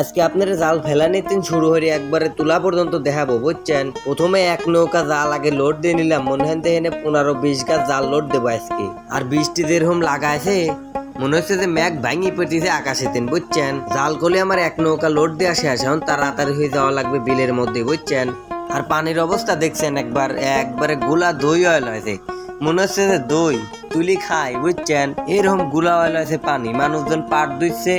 আজকে আপনারা জাল ফেলানি দিন শুরু হয়ে একবারে তুলা পর্যন্ত দেখাবো, বুঝছেন? প্রথমে এক নৌকা জাল আগে লোড দিয়ে নিলাম, মনে হয় এখানে পনেরো বিশ গাছ জাল লোড দেবো আজকে। আর বৃষ্টি যেরকম লাগাইছে, মনে হচ্ছে যে ম্যাগ ভাঙি পেটিছে আকাশে দিন বুঝছেন? জাল করলে আমার এক নৌকা লোড দিয়ে আসে আসে এখন তাড়াতাড়ি হয়ে যাওয়া লাগবে বিলের মধ্যে, বুঝছেন? আর পানির অবস্থা দেখছেন একবার, একবারে গুলা দই অয়েল হয়েছে। মনে হচ্ছে যে দই, তুলি খাই, বুঝছেন? এরকমগুলা অয়েল হয়েছে পানি, মানুষজন পাট দিচ্ছে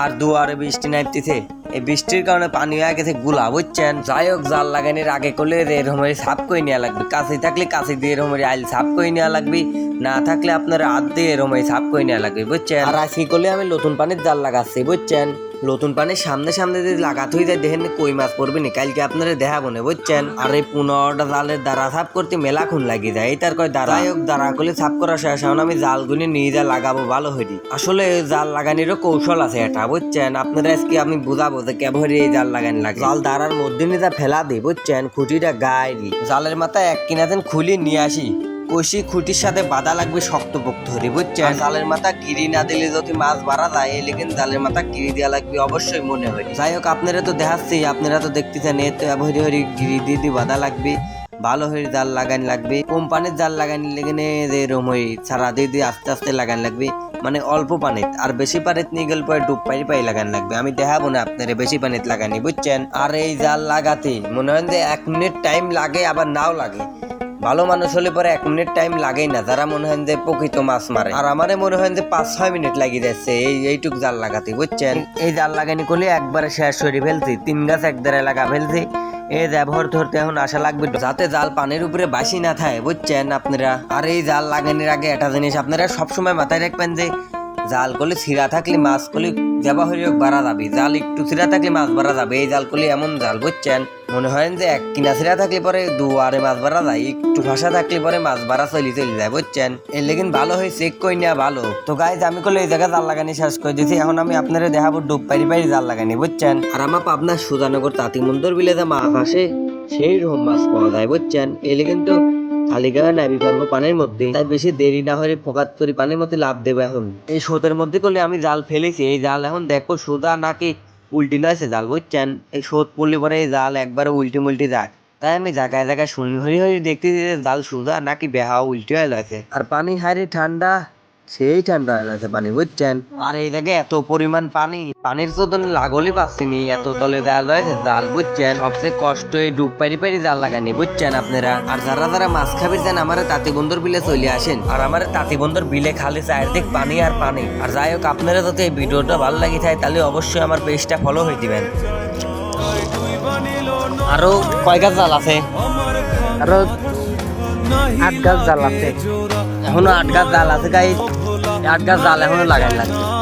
আর দুয়ারে বৃষ্টি নাইতেছে। এই বৃষ্টির কারণে পানি হয়ে গেছে গুলা, বুঝছেন? যাই হোক, জাল লাগানির আগে করলে এরকম সাফ করে নেওয়া লাগবে। কাছে থাকলে কাছে দিয়ে এরকম আইল সাফ করে নেওয়া লাগবে। না থাকলে আপনার হাত দিয়ে এরকম সাফ করে নেওয়া লাগবে, বুঝছেন? আর আজকে করলে আমি নতুন পানির জাল লাগাচ্ছি, বুঝছেন? নতুন পানির সামনে সামনে যদি লাগাতে হয়ে যায় দেখেন কই মাছ পড়বে না? কালকে আপনারা দেখাবো না বুঝছেন? আর এই পনেরোটা জালের দ্বারা সাফ করতে মেলা খুন লাগিয়ে যায় তার কয় দ্বারা? হোক দ্বারা করলে সাফ করা শেষ। এখন আমি জালগুলি নিয়ে যা লাগাবো ভালো হইনি আসলে জাল লাগানিরও কৌশল আছে এটা বুঝছেন? আপনারা আজকে আমি বুঝাবো যে কেবল এই জাল লাগানি লাগে। জাল দ্বারার মধ্যে নিয়ে যা ফেলা দিই বুঝছেন? খুঁটিটা গায়ে দিই জালের মাথায় এক কিনাতেন খুলি নিয়ে আসি। কষি খুঁটির সাথে বাধা লাগবে শক্ত শক্তপোক্ত হরি বুঝছেন? জালের মাথা গিরি না দিলে যদি মাছ বাড়া যায়, এলে জালের মাথা গিরি দেওয়া লাগবে, অবশ্যই মনে হয়। যাই হোক, আপনারা তো দেখাচ্ছি, আপনারা তো দেখতেছেন, এ তো হরি হরি গিরি দিয়ে দিয়ে বাধা লাগবে, ভালো হয়ে জাল লাগান লাগবে, কোম্পানির জাল লাগানি লেগে যে রকম হয়ে সারা দিয়ে দিয়ে আস্তে আস্তে লাগান লাগবে মানে অল্প পানিত, আর বেশি পানিত নিয়ে গেলে পরে ডুব পাই পাই লাগান লাগবে, আমি দেখাবো না আপনারা বেশি পানিত লাগানি বুঝছেন? আর এই জাল লাগাতে, মনে হয় যে এক মিনিট টাইম লাগে, আবার নাও লাগে। ভালো মানুষ হলে পরে এক মিনিট টাইম লাগেই না, যারা মনে হয় যে প্রকৃত মাছ মারে। আর আমারে মনে হয় যে পাঁচ ছয় মিনিট লাগিয়ে যাচ্ছে, এই এইটুক জাল লাগাতে, বুঝছেন? এই জাল লাগানি করলে একবারে শেষ করে ফেলছি। তিন গাছ এক দেড়ে লাগা ফেলছি। এই ব্যবহার ধরতে এখন আশা লাগবে। যাতে জাল পানির উপরে বাসি না থাকে, বুঝছেন আপনারা? আর এই জাল লাগানোর আগে একটা জিনিস আপনারা সবসময় মাথায় রাখবেন যে, জাল করলে ছিঁড়া থাকলে মাছ করলে যাবা হলে বাড়া যাবে। জাল একটু ছিঁড়া থাকলে মাছ বাড়া যাবে। এই জাল করলে এমন জাল, বুঝছেন? মনে হয় যে এক কিনা ছিঁড়া থাকলে পরে দুয়ারে মাছ বাড়া যায়, একটু ফাঁসা থাকলে পরে মাছ বাড়া চলি চলে যায়, বুঝছেন? এর লেকিন ভালো হয়ে চেক করে নেওয়া ভালো? তো গাইজ আমি করলে এই জায়গায় জাল লাগানি শেষ করে দিয়েছি। এখন আমি আপনারা দেখাবো ডুব পারি পারি জাল লাগানি, বুঝছেন? আর আমার পাবনা সুজানগর তাঁতিমন্দর বিলে যে মাছ আসে সেই রকম মাছ পাওয়া যায়, বুঝছেন? এলে কিন্তু খালিগাঁও নাবি পারব পানির মধ্যে। তাই বেশি দেরি না হলে ফোকাত করি পানির মধ্যে লাভ দেবো এখন। এই স্রোতের মধ্যে করলে আমি জাল ফেলেছি। এই জাল এখন দেখো সোজা নাকি উল্টি আছে জাল, বুঝছেন? এই স্রোত পড়লে পরে এই জাল একবারে উল্টি মুল্টি যায় তাই আমি জায়গায় জায়গায় শুনি হরি হরি দেখতেছি যে জাল সোজা নাকি বেহা উল্টি হয়ে যাচ্ছে আর পানি হারে ঠান্ডা সেই ঠান্ডা হয়ে পানি বুঝছেন? আর এই দেখে এত পরিমাণ পানি পানির তো তলে লাগলই পাচ্ছিনি এত তলে জাল হয়েছে জাল বুঝছেন? সবচেয়ে কষ্ট এই ডুব পারি পারি জাল লাগানি বুঝছেন আপনারা? আর যারা যারা মাছ খাবির যান আমার তাঁতি বন্দর বিলে চলে আসেন আর আমার তাঁতি বন্দর বিলে খালি চারিদিক পানি আর পানি। আর যাই হোক আপনারা যদি এই ভিডিওটা ভালো লাগি থাকে তাহলে অবশ্যই আমার পেজটা ফলো হয়ে দিবেন। আরও কয় গাছ জাল আছে? আরও আট গাছ জাল আছে। এখনও আট গাছ জাল আছে গাই আট গাছ জাল এখনও লাগাই লাগবে।